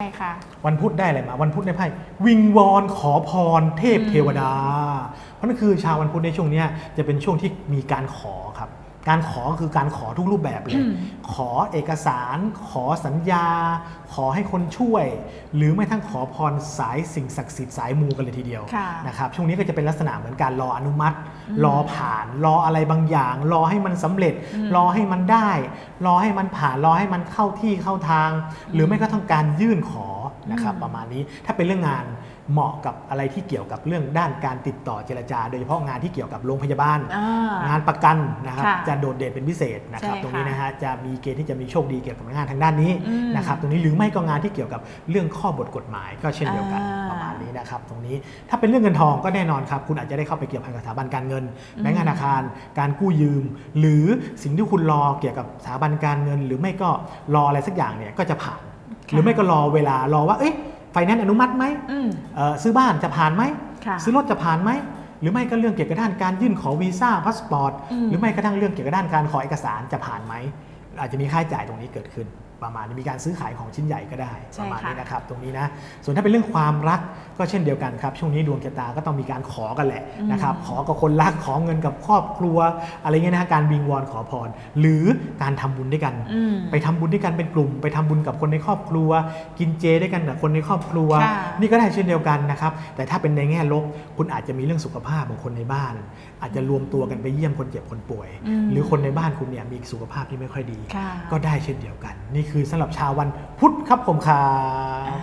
ใช่ค่ะ วันพุธได้อะไรมา วันพุธในไพ่วิงวอนขอพรเทพเทวดา เพราะนั่นคือชาววันพุธในช่วงเนี้ยจะเป็นช่วงที่มีการขอครับ การขอคือการขอทุกรูปแบบเลยอืมขอเอกสาร ขอสัญญา ขอให้คนช่วย หรือไม่ทั้งขอพรสายสิ่งศักดิ์สิทธิ์สายมูกันเลยทีเดียวค่ะนะครับช่วงนี้ก็จะเป็นลักษณะเหมือนการรออนุมัติอืมรอผ่าน รออะไรบางอย่าง รอให้มันสำเร็จอืมรอให้มันได้ รอให้มันผ่าน รอให้มันเข้าที่เข้าทาง หรือไม่ก็ต้องการยื่นขอ นะครับอืมประมาณนี้ถ้าเป็นเรื่องงานเหมาะกับอะไรที่เกี่ยวกับเรื่องด้านการติดต่อเจรจา โดยเฉพาะงานที่เกี่ยวกับโรงพยาบาลอ่างานประกันนะครับค่ะจะโดดเด่นเป็นพิเศษนะครับใช่ตรงนี้ค่ะนะฮะจะมีเกณฑ์ที่จะมีโชคดีเกี่ยวกับงานทางด้านนี้อืมนะครับตรงนี้หรือไม่ก็งานที่เกี่ยวกับเรื่องข้อบทกฎหมายก็เช่นเดียวกันอ่าประมาณนี้นะครับตรงนี้ถ้าเป็นเรื่องเงินทองก็แน่นอนครับคุณอาจจะได้เข้าไปเกี่ยวพันกับสถาบันการเงินอืมแบงก์ธนาคาร การกู้ยืม หรือสิ่งที่คุณรอเกี่ยวกับสถาบันการเงิน หรือไม่ก็รออะไรสักอย่างเนี่ยก็จะผ่าน หรือไม่ก็รอเวลารอว่าเอ๊ะไฟแนนซ์อนุมัติไหมอืม เอ่อซื้อบ้านจะผ่านไหม ค่ะ ซื้อรถจะผ่านไหม หรือไม่ก็เรื่องเกี่ยวกับด้านการยื่นขอวีซ่าพาสปอร์ตอืม หรือไม่กระทั่งเรื่องเกี่ยวกับด้านการขอเอกสารจะผ่านไหมอาจจะมีค่าใช้จ่ายตรงนี้เกิดขึ้น ประมาณนี้มีการซื้อขายของชิ้นใหญ่ก็ได้ใช่ประมาณนี้ค่ะนะครับตรงนี้นะส่วนถ้าเป็นเรื่องความรักก็เช่นเดียวกันครับช่วงนี้ดวงชะตาก็ต้องมีการขอกันแหละนะครับขอกับคนรักขอเงินกับครอบครัว อะไรเงี้ยนะฮะการวิงวอนขอพร หรือการทำบุญด้วยกันอืมไปทำบุญด้วยกันเป็นกลุ่ม ไปทำบุญกับคนในครอบครัว กินเจด้วยกันกับคนในครอบครัวค่ะนี่ก็ได้เช่นเดียวกันนะครับแต่ถ้าเป็นในแง่ลบคุณอาจจะมีเรื่องสุขภาพของคนในบ้าน อาจจะรวมตัวกันไปเยี่ยมคนเจ็บคนป่วยอืมหรือคนในบ้านคุณเนี่ยมีสุขภาพที่ไม่ค่อยดีค่ะก็ได้เช่นเดียวกัน นี่คือสำหรับชาววันพุธครับผมครับ